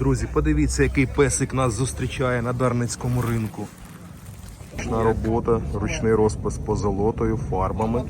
Друзі, подивіться, який песик нас зустрічає на Дарницькому ринку. Ручна робота, ручний розпис позолотою, фарбами,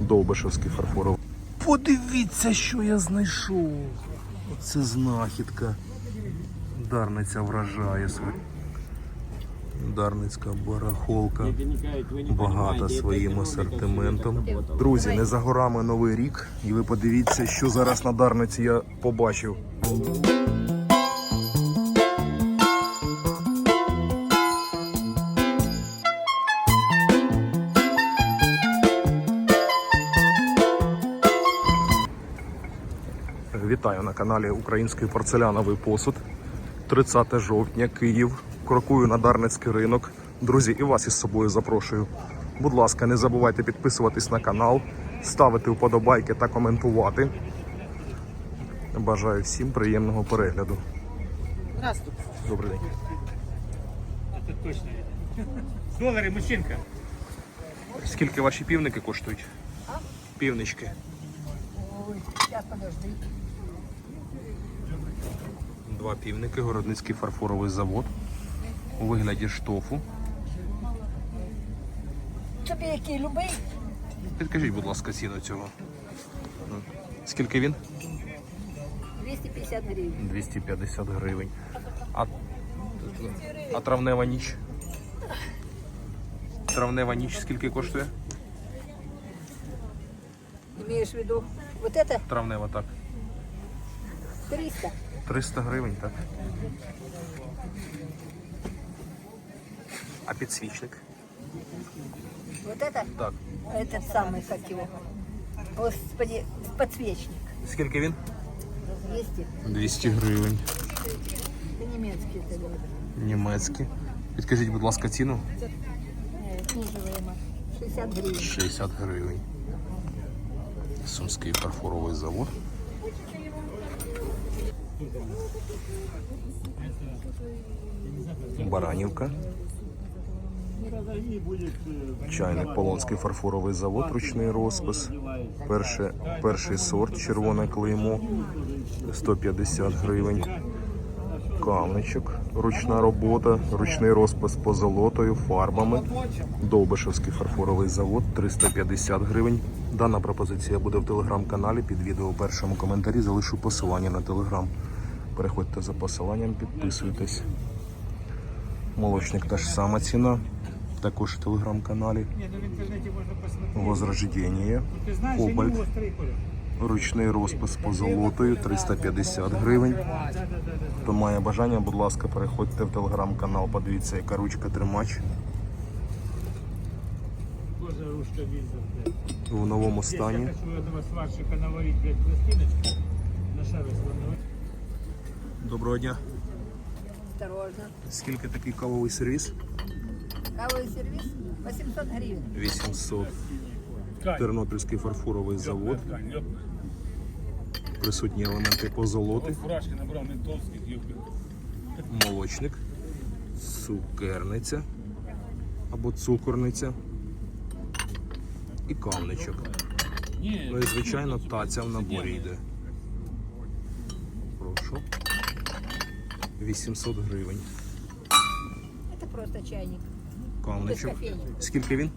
Довбишевський фарфоровий. Подивіться, що я знайшов. Це знахідка. Дарниця вражає свою. Дарницька барахолка багата своїм асортиментом. Друзі, не за горами новий рік, і ви подивіться, що зараз на Дарниці я побачив. Вітаю на каналі Український порцеляновий посуд. 30 жовтня, Київ. Крокую на Дарницький ринок. Друзі, і вас із собою запрошую. Будь ласка, не забувайте підписуватись на канал, ставити вподобайки та коментувати. Бажаю всім приємного перегляду. Здравствуйте. Добрий день. Это точно. Доллары, мужчинка. Скільки ваші півники коштують? Півнички. Ой, сейчас подожди. Два півники, Городницький фарфоровий завод у вигляді штофу. Тобі який любий? Підкажіть, будь ласка, ціну цього. Скільки він? 250 гривень. 250 гривень. А, а травнева ніч? Травнева ніч скільки коштує? Имеешь в виду вот это Травнева так. 300. 300 гривень, так. А підсвічник? Вот это? Так. Этот самый, как его. Господи, подсвечник. Скільки він? 200. 200 гривень. Это немецкий. Это говорю. Німецький. Підкажіть, будь ласка, ціну? Э, сниживаемо. 60 гривен. 60 гривень. Сумський фарфоровий завод. Баранівка. Чайник Полонський фарфоровий завод, ручний розпис. Перше, перший сорт, червоне клеймо, 150 гривень. Камничок, ручна робота, ручний розпис позолотою, фарбами. Довбишевський фарфоровий завод 350 гривень. Дана пропозиція буде в телеграм-каналі. Під відео у першому коментарі залишу посилання на телеграм. Переходьте за посиланням, підписуйтесь. Молочник та ж сама ціна. Також в телеграм-каналі. Нет, ну в интернете можно посмотреть. Возрождення. Ты знаешь, они Кобальт. острые Коля. Ручний розпис позолотою 350 гривень. Да, да, да, да, да. Хто має бажання, будь ласка, переходьте в телеграм-канал, подивіться, яка ручка тримач Тоже ручка виза. в новому Здесь стані. я хочу этого сварщика наварить, блядь, пластиночку. На шаре слоновать. Доброго дня. Осторожно. Скільки такий кавовий сервіс? Кавовый сервис 800 гривен. 800. Кань, Тернопільський фарфоровий завод. Кань, ёп. Присутні елементи позолоти, Фуражки набрал ментовских, ёпта. молочник, цукерниця або цукорниця і кавничок. Не, Ну і звичайно таця в наборі йде. Прошу. 800 гривень. Это просто чайник. Кавничок. Скільки він?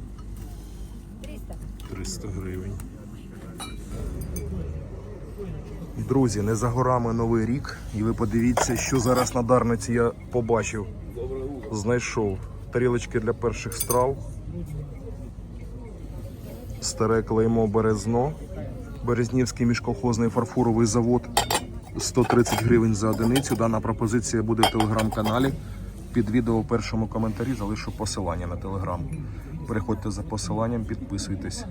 300. 300 гривень. Друзі, не за горами новий рік. І ви подивіться, що зараз на Дарниці я побачив. Знайшов тарілочки для перших страв. Старе клеймо Березно. Березнівський міжколхозний фарфоровий завод. 130 гривень за одиницю. Дана пропозиція буде в телеграм-каналі. Під відео у першому коментарі залишу посилання на телеграм. Переходьте за посиланням, підписуйтесь.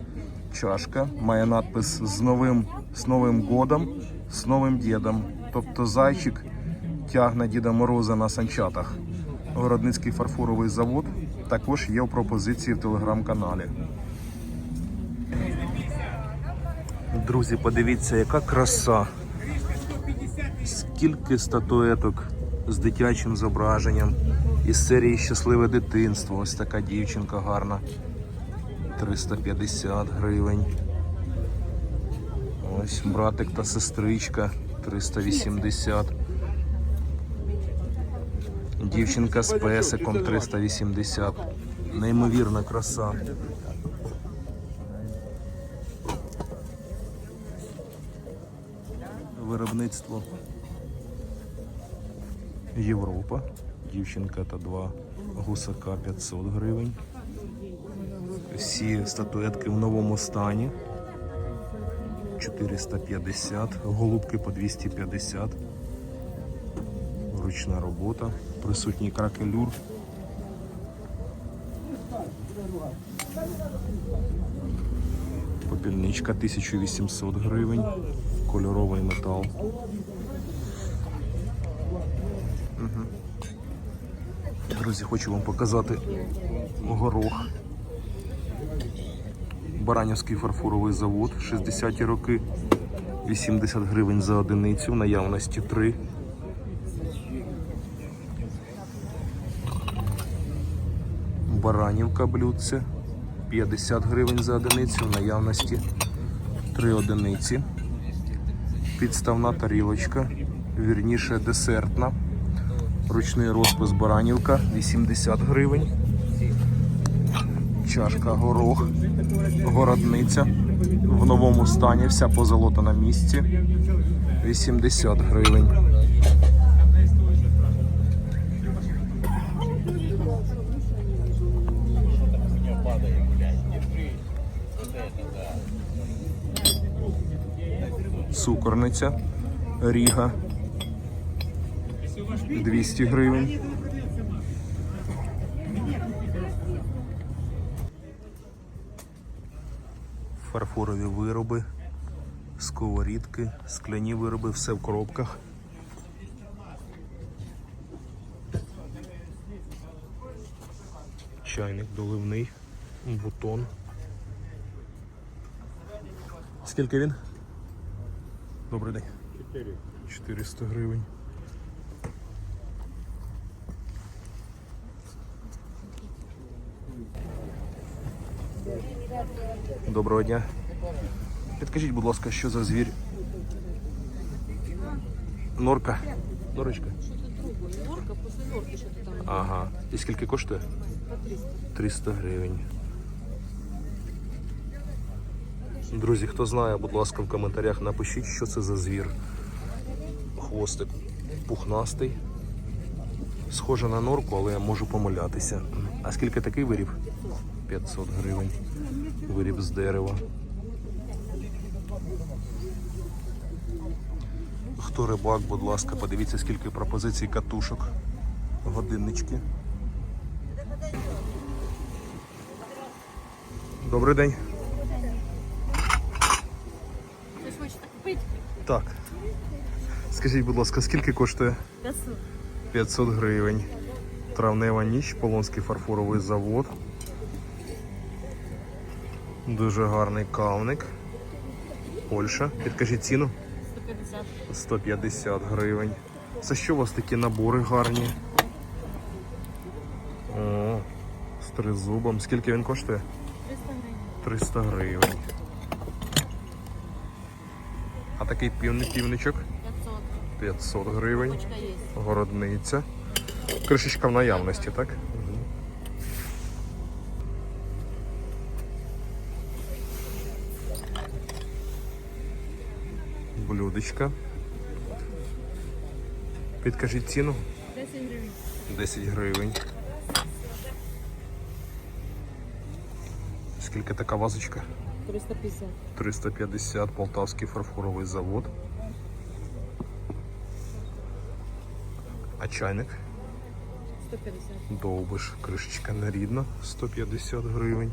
Чашка має надпис з новим, з новим годом, з новим дідом. Тобто зайчик тягне Діда Мороза на санчатах. Городницький фарфоровий завод також є в пропозиції в телеграм-каналі. Друзі, подивіться, яка краса. Скільки статуеток з дитячим зображенням із серії Щасливе дитинство. Ось така дівчинка гарна. 350 гривень. Ось братик та сестричка 380. Дівчинка з песиком 380. Неймовірна краса. Виробництво Європа. Дівчинка та два гусака 500 гривень. Всі статуетки в новому стані. 450, голубки по 250. Ручна робота, присутній кракелюр. Попільничка 1800 гривень, кольоровий метал. Друзі, хочу вам показати горох. Баранівський фарфоровий завод, 60-ті роки, 80 гривень за одиницю, в наявності 3. Баранівка блюдце, 50 гривень за одиницю, в наявності 3 одиниці. Підставна тарілочка, вірніше десертна. Ручний розпис баранівка, 80 гривень. Чашка горох, городниця в новому стані, вся позолота на місці. 80 гривень. Цукорниця, ріга 200 гривень. фарфорові вироби, сковорідки, скляні вироби, все в коробках. Чайник доливний, бутон. Скільки він? Добрий день. 400 гривень. Доброго дня. Підкажіть, будь ласка, що за звір? Норка. Норочка. Норка, после норки что-то там. Ага. І скільки коштує? По 300. 300 гривень. Друзі, хто знає, будь ласка, в коментарях напишіть, що це за звір. Хвостик пухнастий. Схоже на норку, але я можу помилятися. А скільки такий виріб? 500 гривень. Виріб з дерева. Хто рибак, будь ласка, подивіться, скільки пропозицій катушок. Годиннички. Добрий день. Щось хочете купити? Так. Скажіть, будь ласка, скільки коштує? 500. 500 гривень. Травнева ніч, Полонський фарфоровий завод. Дуже гарний кавник. Польща. Підкажіть ціну. 150. 150 гривень. Це що у вас такі набори гарні? О, з тризубом. Скільки він коштує? 300 гривень. 300 гривень. А такий півник, півничок 500. 500 гривень. Городниця. Кришечка в наявності, так? Блюдечка. Підкажіть ціну 10 гривень. 10 гривень. Скільки така вазочка? 350. 350 Полтавський фарфоровий завод. А чайник? 150. Довбиш, кришечка нерідна, 150 гривень.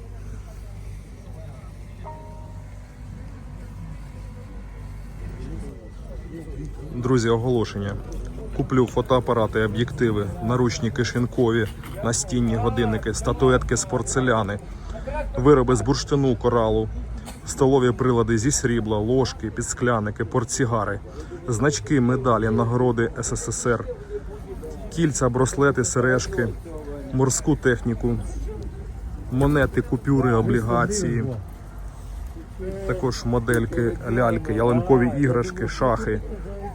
Друзі, оголошення. Куплю фотоапарати, об'єктиви, наручні кишенькові, настінні годинники, статуетки з порцеляни, вироби з бурштину, коралу, столові прилади зі срібла, ложки, підскляники, портсігари, значки, медалі, нагороди СССР, кільця, браслети, сережки, морську техніку, монети, купюри, облігації, також модельки, ляльки, ялинкові іграшки, шахи,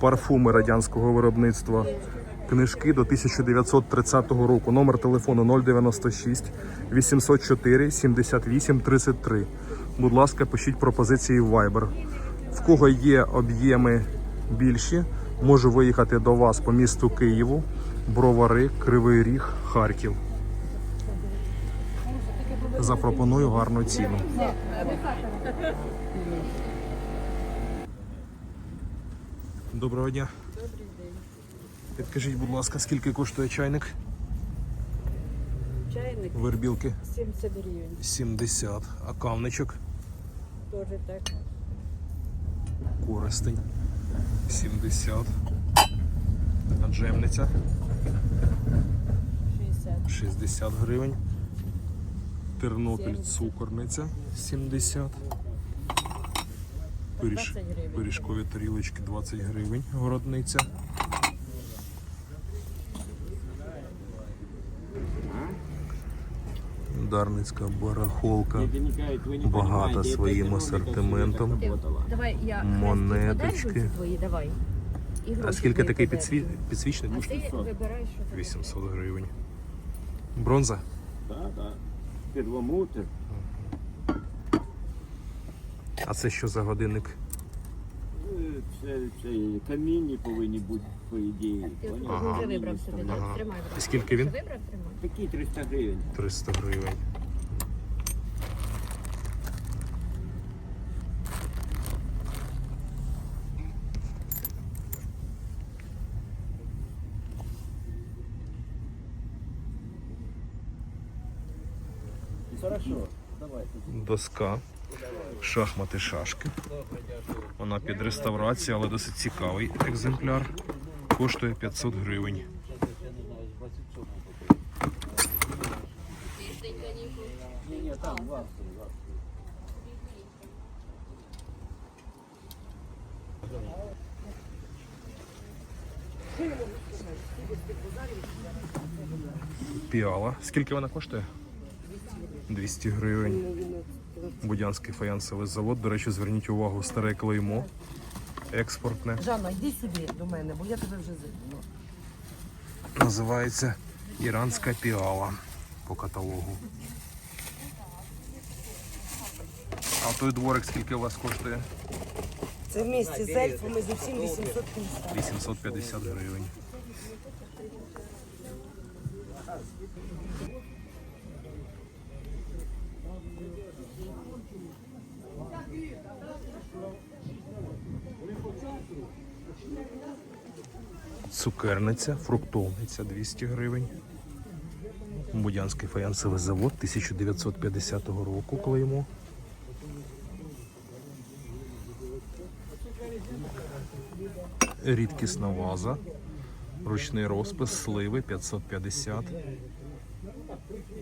парфуми радянського виробництва, книжки до 1930 року. Номер телефону 096 804 78 33. Будь ласка, пишіть пропозиції в Viber. В кого є об'єми більші, можу виїхати до вас по місту Києву, Бровари, Кривий Ріг, Харків. Запропоную гарну ціну. Доброго дня. Добрий день. Підкажіть, будь ласка, скільки коштує чайник Чайник вербілки? 70 гривень. 70. А кавничок Теж так. користень 70. А джемниця 60. 60 гривень. Тернопіль 70. цукорниця 70. Пиріж, пиріжкові тарілочки 20 гривень. Городниця. Дарницька барахолка. Багата своїм асортиментом. Монеточки. А скільки такий підсві... підсвічник? А ти вибираєш, що ти 800 гривень. Бронза? Так, так. Перламутр. А це що за годинник? Це, це камінні повинні бути, по ідеї. Ти Поняв? вже вибрав собі, так? Ага. Тримай. І скільки він? Вибрав, тримай. Такі 300 гривень. 300 гривень. Хорошо, давайте. Доска. Шахмати шашки. Вона під реставрацію, але досить цікавий екземпляр. Коштує 500 гривень. Піала. Скільки вона коштує? 200 гривень. Будянський фаянсовий завод. До речі, зверніть увагу, старе клеймо. Експортне. Жанна, йди сюди до мене, бо я тебе вже зибну. Називається Іранська піала по каталогу. А той дворик скільки у вас коштує? Це в місті з ельфами з усім 850. 850 гривень. Цукерниця, фруктовниця 200 гривень. Будянський фаянсовий завод 1950 року клеймо. Рідкісна ваза. Ручний розпис, сливи 550.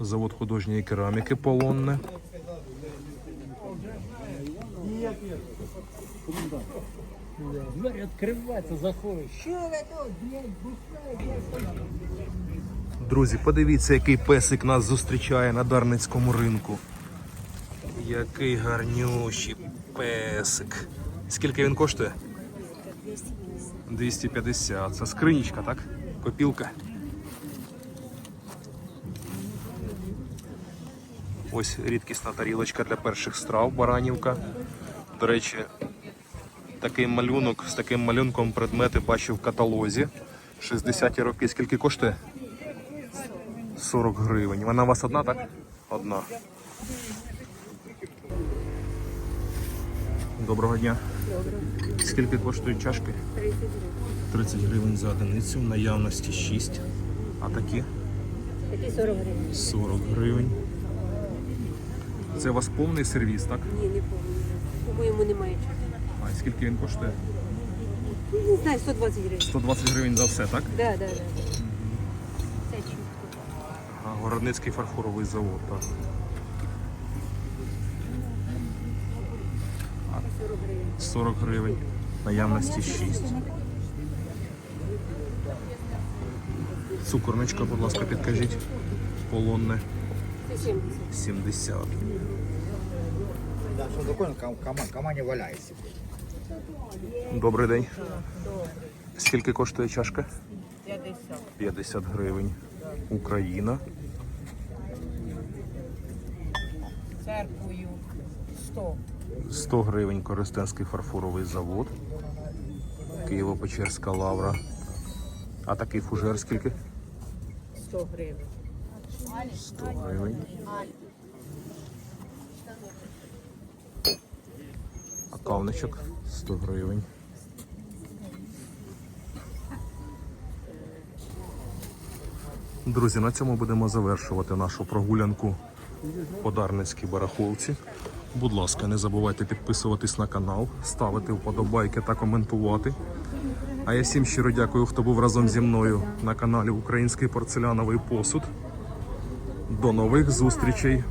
Завод художньої кераміки полонне. Двері відкриваються, заходиш. Друзі, подивіться, який песик нас зустрічає на Дарницькому ринку. Який гарнющий песик. Скільки він коштує? 250. Це скринічка, так? Копілка. Ось рідкісна тарілочка для перших страв, баранівка. До речі, такий малюнок з таким малюнком предмети бачив в каталозі. 60-ті роки. Скільки коштує? 40 гривень. Вона у вас одна, так? Одна. Доброго дня. Скільки коштують чашки? 30 гривень. 30 гривень за одиницю, в наявності 6. А такі Такі 40 гривень. 40 гривень. Це у вас повний сервіс, так? Ні, не повинні. По-моєму, немає чого. А скільки він коштує? Не знаю, 120 гривень. 120 гривень за все, так? Да, да, да. Це чітко. А, Городницький фарфоровий завод, так. 40 гривень. 40 гривень. Наявності 6. Цукорничка, будь ласка, підкажіть. Полонне 70. 70. Такое, ком- кома, кома не валяйся. Добрий день. Скільки коштує чашка? 50. 50. 50 гривень. Україна. Церквою 100. 100 гривень Коростенський фарфоровий завод. Києво-Печерська лавра. А такий фужер скільки? 100 гривень. 100 гривень. Кавничок 100 гривень. Друзі, на цьому будемо завершувати нашу прогулянку по Дарницькій барахолці. Будь ласка, не забувайте підписуватись на канал, ставити вподобайки та коментувати. А я всім щиро дякую, хто був разом зі мною на каналі Український порцеляновий посуд. До нових зустрічей!